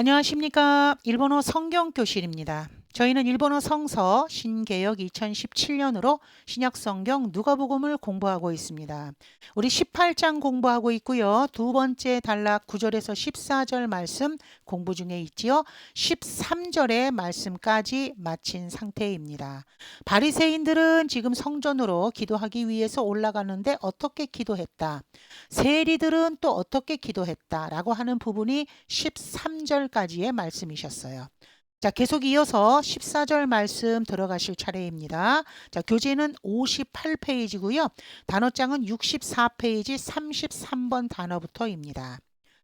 안녕하십니까. 일본어 성경 교실입니다. 저희는 일본어 성서 신개역 2017년으로 신약성경 누가복음을 공부하고 있습니다. 우리 18장 공부하고 있고요. 두 번째 단락 9절에서 14절 말씀 공부 중에 있지요. 13절의 말씀까지 마친 상태입니다. 바리새인들은 지금 성전으로 기도하기 위해서 올라가는데 어떻게 기도했다. 세리들은 또 어떻게 기도했다라고 하는 부분이 13절까지의 말씀이셨어요. 자, 계속 이어서 14절 말씀 들어가실 차례입니다. 자, 교재는 58페이지고요. 단어장은 64페이지 33번 단어부터입니다.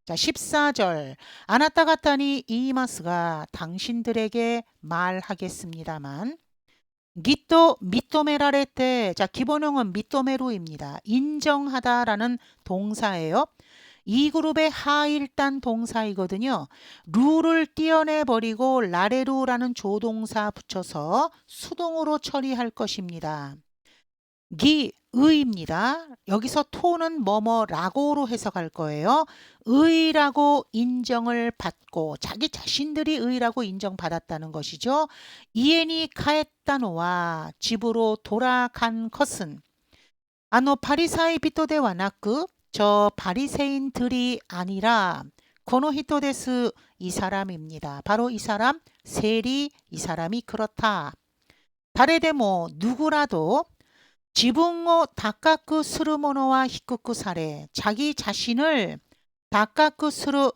자, 14절. 아나타 가타니 이마스가 당신들에게 말하겠습니다만 기또 미토메라레테 자 기본형은 미토메루입니다. 인정하다라는 동사예요. 이 그룹의 하일단 동사이거든요. 루를 띄어내 버리고 라레루라는 조동사 붙여서 수동으로 처리할 것입니다. 기 의입니다. 여기서 토는 뭐뭐라고로 해석할 거예요. 의라고 인정을 받고 자기 자신들이 의라고 인정받았다는 것이죠. 이엔이 카에타노와 집으로 돌아간 것은 아노 파리사이 비토데와 나크 저 바리새인들이 아니라 코노히토데스 이 사람입니다. 바로 이 사람 세리 이 사람이 그렇다. 다레데모 누구라도 지붕오 다카쿠 스르모노와 히쿠쿠 사레 자기 자신을 다카쿠 스르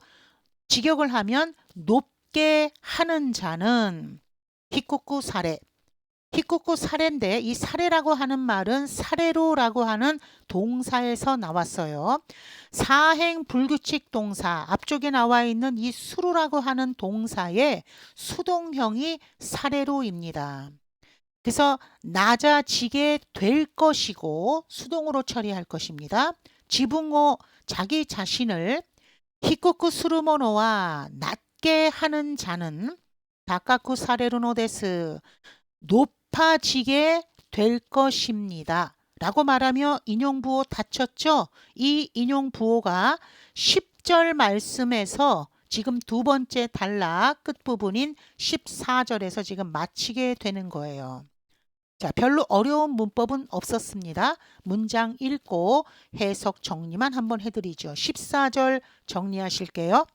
직역을 하면 높게 하는 자는 히쿠쿠 사레 히쿠쿠 사례인데 이 사례라고 하는 말은 사례로라고 하는 동사에서 나왔어요. 사행 불규칙 동사 앞쪽에 나와 있는 이 수루라고 하는 동사의 수동형이 사례로입니다. 그래서 낮아지게 될 것이고 수동으로 처리할 것입니다. 지붕오 자기 자신을 히쿠쿠 수루모노와 낮게 하는 자는 다카쿠 사레로노데스 높 아지게 될 것입니다. 라고 말하며 인용부호 닫혔죠? 이 인용부호가 10절 말씀에서 지금 두 번째 단락 끝부분인 14절에서 지금 마치게 되는 거예요. 자, 별로 어려운 문법은 없었습니다. 문장 읽고 해석 정리만 한번 해드리죠. 14절 정리하실게요.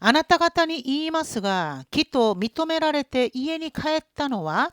あなた方に言いますが、きっと認められて家に帰ったのは、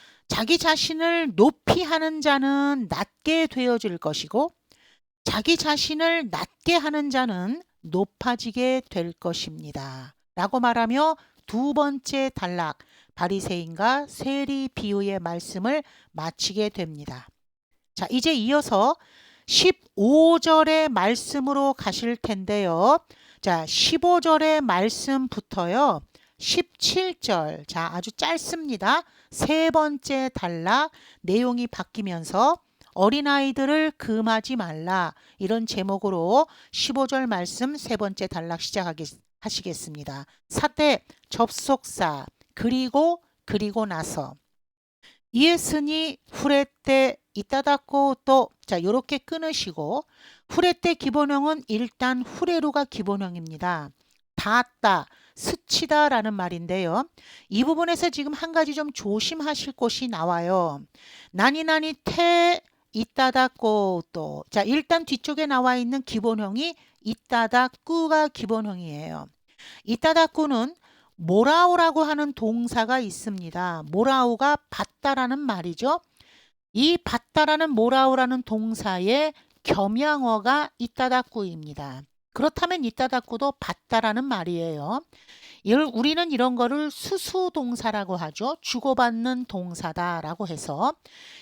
자기 자신을 높이 하는 자는 낮게 되어질 것이고 자기 자신을 낮게 하는 자는 높아지게 될 것입니다. 라고 말하며 두 번째 단락 바리새인과 세리 비유의 말씀을 마치게 됩니다. 자, 이제 이어서 15절의 말씀으로 가실 텐데요. 자, 15절의 말씀부터요. 17절. 자, 아주 짧습니다. 세 번째 단락 내용이 바뀌면서 어린아이들을 금하지 말라. 이런 제목으로 15절 말씀 세 번째 단락 시작하시겠습니다. 사태, 접속사, 그리고, 그리고 나서. 이에스니 후레 때 이따닫고 또, 자, 요렇게 끊으시고, 후레 때 기본형은 일단 후레루가 기본형입니다. 닿았다. 스치다라는 말인데요. 이 부분에서 지금 한 가지 좀 조심하실 곳이 나와요. 나니 나니 태 이따다꼬 또. 자, 일단 뒤쪽에 나와 있는 기본형이 이따다꾸가 기본형이에요. 이따다꾸는 모라오라고 하는 동사가 있습니다. 모라오가 받다라는 말이죠. 이 받다라는 모라오라는 동사의 겸양어가 이따다꾸입니다. 그렇다면 이따다꾸도 받다라는 말이에요. 우리는 이런 거를 수수동사라고 하죠. 주고받는 동사다라고 해서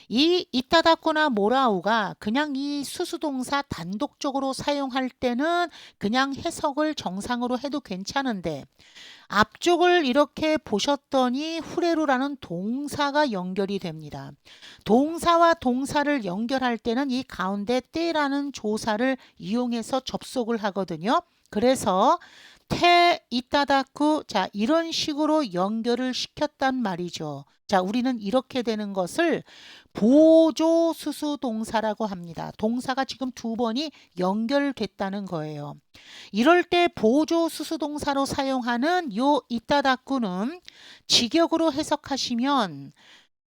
이 이따다꾸나 모라우가 그냥 이 수수동사 단독적으로 사용할 때는 그냥 해석을 정상으로 해도 괜찮은데 앞쪽을 이렇게 보셨더니 후레루라는 동사가 연결이 됩니다. 동사와 동사를 연결할 때는 이 가운데 때라는 조사를 이용해서 접속을 하거든요. 그래서 태 이따다쿠 자 이런 식으로 연결을 시켰단 말이죠. 자 우리는 이렇게 되는 것을 보조 수수 동사라고 합니다. 동사가 지금 두 번이 연결됐다는 거예요. 이럴 때 보조 수수 동사로 사용하는 요 이따다쿠는 직역으로 해석하시면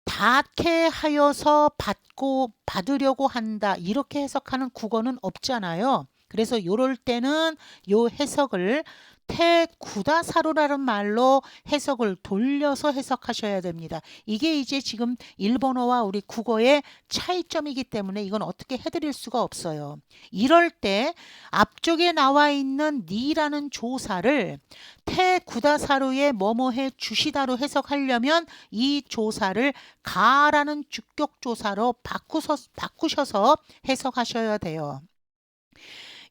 닿게 하여서 받고 받으려고 한다 이렇게 해석하는 국어는 없잖아요. 그래서 요럴 때는 요 해석을 태구다사로라는 말로 해석을 돌려서 해석하셔야 됩니다. 이게 이제 지금 일본어와 우리 국어의 차이점이기 때문에 이건 어떻게 해드릴 수가 없어요. 이럴 때 앞쪽에 나와 있는 니라는 조사를 태구다사로의 뭐뭐해 주시다로 해석하려면 이 조사를 가라는 주격 조사로 바꾸서, 바꾸셔서 해석하셔야 돼요.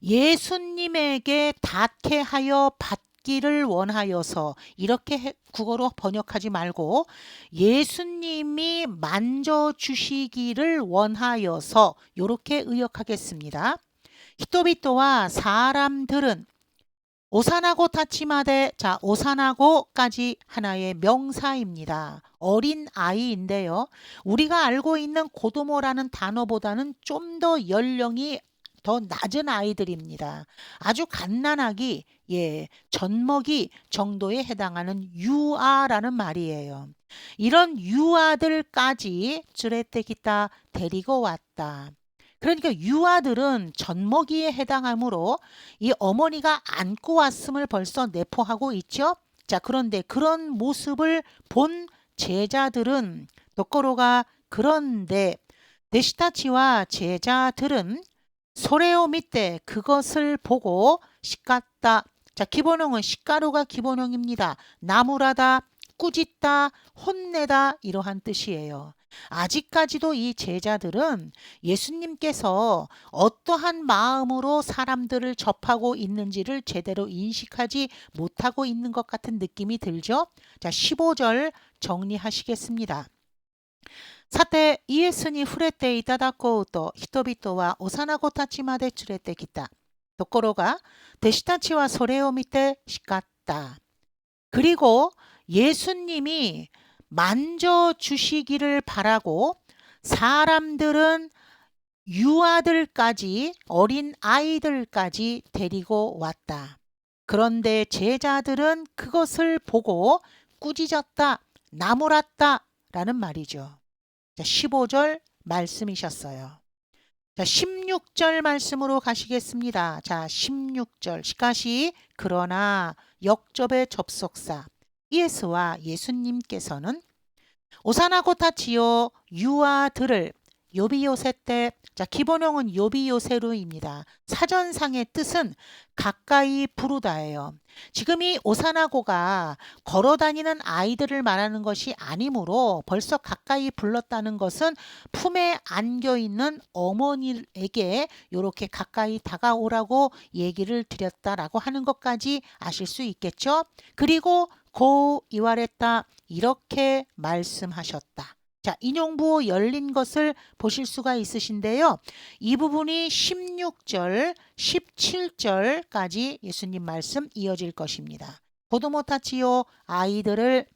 예수님에게 닿게 하여 받기를 원하여서 이렇게 국어로 번역하지 말고 예수님이 만져 주시기를 원하여서 이렇게 의역하겠습니다. 히토비토와 사람들은 오산하고 타치마데 자 오산하고까지 하나의 명사입니다. 어린 아이인데요. 우리가 알고 있는 고도모라는 단어보다는 좀 더 연령이 더 낮은 아이들입니다. 아주 갓난아기, 예, 젖먹이 정도에 해당하는 유아라는 말이에요. 이런 유아들까지 쯔레테기다 데리고 왔다. 그러니까 유아들은 젖먹이에 해당하므로 이 어머니가 안고 왔음을 벌써 내포하고 있죠. 자, 그런데 그런 모습을 본 제자들은 도코로가 그런데 데시타치와 제자들은 소레오 밑에 그것을 보고 시깠다. 자, 기본형은 시가루가 기본형입니다. 나무라다, 꾸짖다, 혼내다 이러한 뜻이에요. 아직까지도 이 제자들은 예수님께서 어떠한 마음으로 사람들을 접하고 있는지를 제대로 인식하지 못하고 있는 것 같은 느낌이 들죠? 자, 15절 정리하시겠습니다. さて、イエスに触れていただこうと人々は幼子たちまで連れてきた。ところが、弟子たちはそれを見て叱った。그리고예수님이만져주시기를바라고사람들은유아들까지어린아이들까지데리고왔다그런데제자들은그것을보고꾸짖었다나무랐다라는말이죠 자, 15절 말씀이셨어요. 자, 16절 말씀으로 가시겠습니다. 자, 16절. 시카시 그러나 역접의 접속사 예수와 예수님께서는 오사나고 타치요 유아들을 요비요세 때, 자, 기본형은 요비요세루입니다. 사전상의 뜻은 가까이 부르다예요. 지금 이 오사나고가 걸어 다니는 아이들을 말하는 것이 아니므로 벌써 가까이 불렀다는 것은 품에 안겨 있는 어머니에게 이렇게 가까이 다가오라고 얘기를 드렸다라고 하는 것까지 아실 수 있겠죠. 그리고 고 이와랬다 이렇게 말씀하셨다. 자, 인용부호 열린 것을 보실 수가 있으신데요. 이 부분이 16절, 17절까지 예수님 말씀 이어질 것입니다. 고도모타치요 아이들을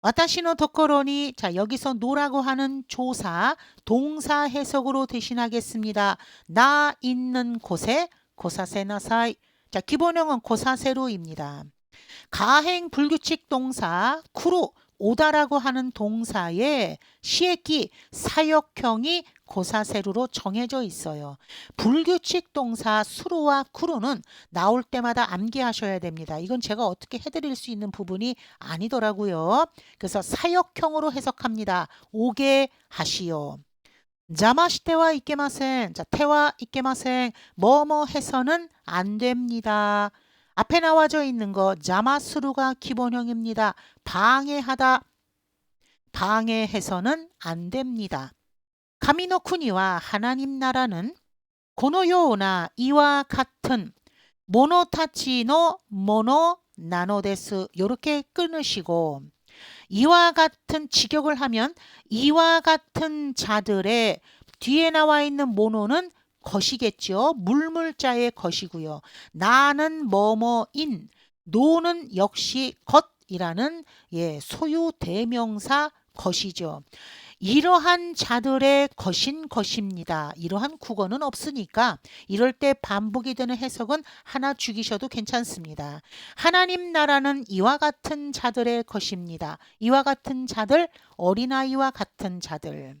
와타시노 도코로니 자 여기서 노라고 하는 조사 동사 해석으로 대신하겠습니다. 나 있는 곳에 고사세나사이 자 기본형은 고사세로입니다. 가행 불규칙 동사 쿠로 오다라고 하는 동사에 시에끼 사역형이 고사세루로 정해져 있어요. 불규칙 동사 수로와 쿠로는 나올 때마다 암기하셔야 됩니다. 이건 제가 어떻게 해드릴 수 있는 부분이 아니더라고요. 그래서 사역형으로 해석합니다. 오게 하시오. 자마시테와 이케마생. 자, 태와 이케마생. 뭐뭐 해서는 안 됩니다. 앞에 나와져 있는 거 자마스루가 기본형입니다. 방해하다. 방해해서는 안 됩니다. 가미노쿠니와 하나님 나라는 고노요나 이와 같은 모노타치노 모노 나노데스 요렇게 끊으시고 이와 같은 직역을 하면 이와 같은 자들의 뒤에 나와 있는 모노는 것이겠죠. 물물자의 것이고요. 나는 뭐뭐인 노는 역시 것이라는 예, 소유 대명사 것이죠. 이러한 자들의 것인 것입니다. 이러한 국어는 없으니까 이럴 때 반복이 되는 해석은 하나 죽이셔도 괜찮습니다. 하나님 나라는 이와 같은 자들의 것입니다. 이와 같은 자들, 어린아이와 같은 자들.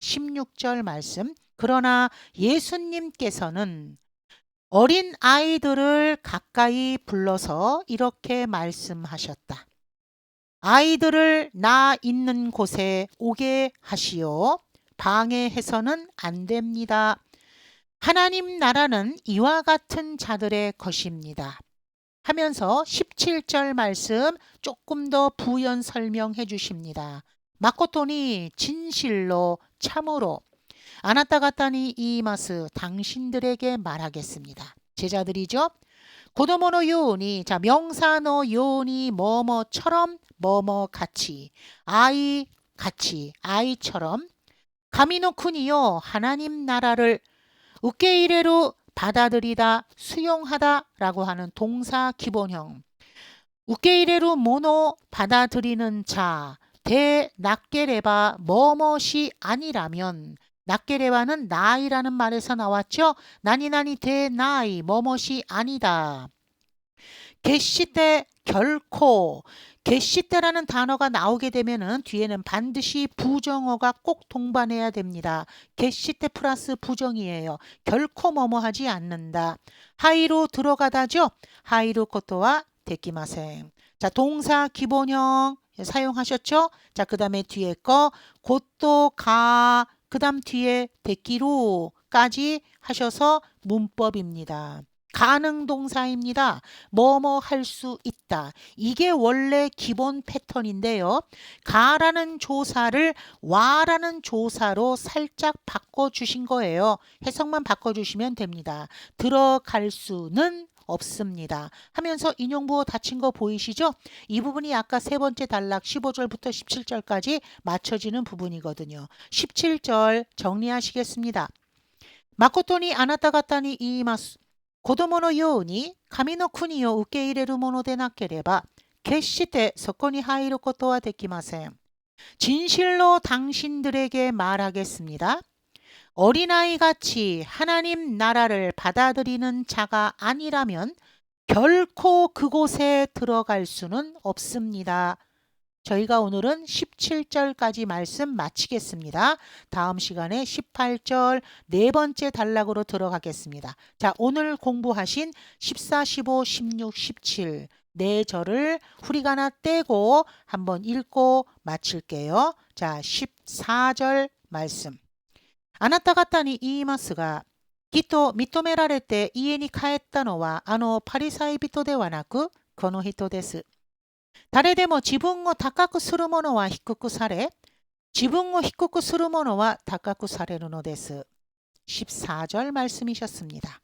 16절 말씀. 그러나 예수님께서는 어린 아이들을 가까이 불러서 이렇게 말씀하셨다. 아이들을 나 있는 곳에 오게 하시오. 방해해서는 안 됩니다. 하나님 나라는 이와 같은 자들의 것입니다. 하면서 17절 말씀 조금 더 부연 설명해 주십니다. 마코토니 진실로 참으로 아나타가타니 이마스 당신들에게 말하겠습니다. 제자들이죠. 고도모노 요온이 자 명사노 요온이 뭐뭐처럼 뭐뭐 같이 아이 같이 아이처럼 가미노쿠니요 하나님 나라를 우케이레로 받아들이다 수용하다라고 하는 동사 기본형 우케이레로 모노 받아들이는 자 대낙게레바 뭐뭇이 아니라면 낙게레바는 나이라는 말에서 나왔죠. 나니나니 대나이 뭐뭇이 아니다. 개시 때 결코 개시 때라는 단어가 나오게 되면은 뒤에는 반드시 부정어가 꼭 동반해야 됩니다. 개시 때 플러스 부정이에요. 결코 뭐뭐하지 않는다. 하이로 들어가다죠. 하이로 코토와 데키마생. 자 동사 기본형 사용하셨죠? 자 그 다음에 뒤에 거 곧도 가 그 다음 뒤에 데키로까지 하셔서 문법입니다. 가능 동사입니다. 뭐뭐 할 수 있다. 이게 원래 기본 패턴인데요. 가라는 조사를 와라는 조사로 살짝 바꿔 주신 거예요. 해석만 바꿔 주시면 됩니다. 들어갈 수는 없습니다. 하면서 인용부호 닫힌 거 보이시죠? 이 부분이 아까 세 번째 단락 15절부터 17절까지 맞춰지는 부분이거든요. 17절 정리하시겠습니다. 마코토니 아나타가타니 이마스 子供のように神の国を受け入れるものでなければ決してそこに入ることはできません。 진실로 당신들에게 말하겠습니다. 어린아이 같이 하나님 나라를 받아들이는 자가 아니라면 결코 그곳에 들어갈 수는 없습니다. 저희가 오늘은 17절까지 말씀 마치겠습니다. 다음 시간에 18절 네 번째 단락으로 들어가겠습니다. 자, 오늘 공부하신 14, 15, 16, 17네 절을 후리가나 떼고 한번 읽고 마칠게요. 자, 14절 말씀. あなた方に言いますが、きっと認められて家に帰ったのはあのパリサイ人ではなく、この人です。誰でも自分を高くする者は低くされ、自分を低くする者は高くされるのです。14절 말씀이셨습니다.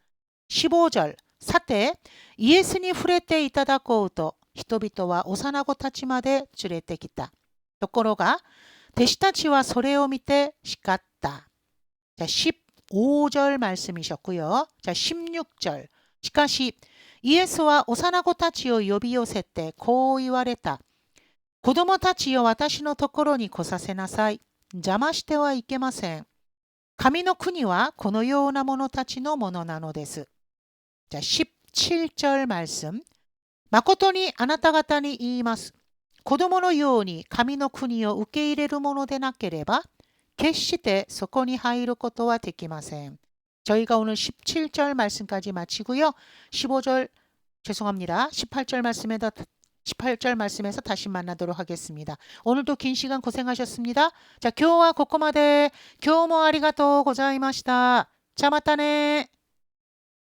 15절 さて、イエスに触れていただこうと、人々は幼子たちまで連れてきた。ところが、弟子たちはそれを見て叱った。 자, 15절 말씀이셨고요. 자, 16절. しかし、イエスは幼子たちを呼び寄せてこう言われた。子供たちを私のところに来させなさい。邪魔してはいけません。神の国はこのような者たちのものなのです。 자, 17절 말씀. 誠にあなた方に言います。子供のように神の国を受け入れるものでなければ 決してそこに入ることはできません. 저희가 오늘 17절 말씀까지 마치고요. 15절 죄송합니다. 18절 말씀에다 18절 말씀에서 다시 만나도록 하겠습니다. 오늘도 긴 시간 고생하셨습니다. 자, 교와 고코마데 교모 아리가또 고자이마시다. 자, 맞다네.